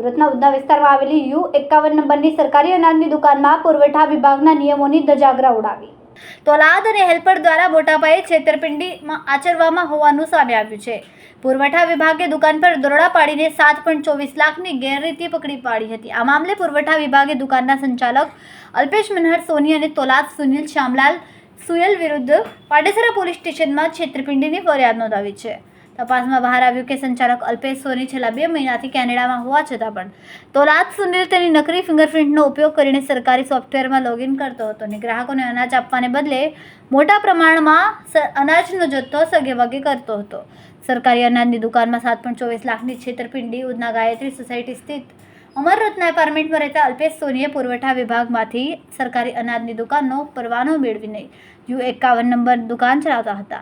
ગ્રુપના ઉધના વિસ્તારમાં આવેલી યુ એકાવન નંબરની સરકારી અનાજની દુકાનમાં પુરવઠા વિભાગના નિયમોની ધજાગરા ઉડાવી. તોલાદ અને હેલ્પર દ્વારા મોટા પાયે છેતરપિંડીમાં આચરવામાં હોવાનું સામે આવ્યું છે. પુરવઠા વિભાગે દુકાન પર દરોડા પાડીને સાત પોઈન્ટ ચોવીસ લાખની ગેરરીતિ પકડી પાડી હતી. આ મામલે પુરવઠા વિભાગે દુકાનના સંચાલક અલ્પેશ મનહર સોની અને તોલાદ સુનિલ શ્યામલાલ સુયલ વિરુદ્ધ પાડેસરા પોલીસ સ્ટેશનમાં છેતરપિંડીની ફરિયાદ નોંધાવી છે. તપાસમાં બહાર આવ્યું કે સંચાલક અલ્પેશ સોની છેલ્લા બે મહિનાથી કેનેડામાં હોવા છતાં પણ તોલાદ સુનિલ તેની નકરી ફિંગરપ્રિન્ટનો ઉપયોગ કરીને સરકારી સોફ્ટવેરમાં લોગિન કરતો હતો અને ગ્રાહકોને અનાજ આપવાને બદલે મોટા પ્રમાણમાં અનાજનો જથ્થો સગેવગે કરતો હતો. સરકારી અનાજની દુકાનમાં સાત પોઈન્ટ ચોવીસ લાખની છેતરપિંડી, ઉધના ગાયત્રી સોસાયટી સ્થિત અમરરત્ન એપાર્ટમેન્ટમાં રહેતા અલ્પેશ સોનીએ પુરવઠા વિભાગમાંથી સરકારી અનાજની દુકાનનો પરવાનો મેળવીને યુ એકાવન નંબર દુકાન ચલાવતા હતા.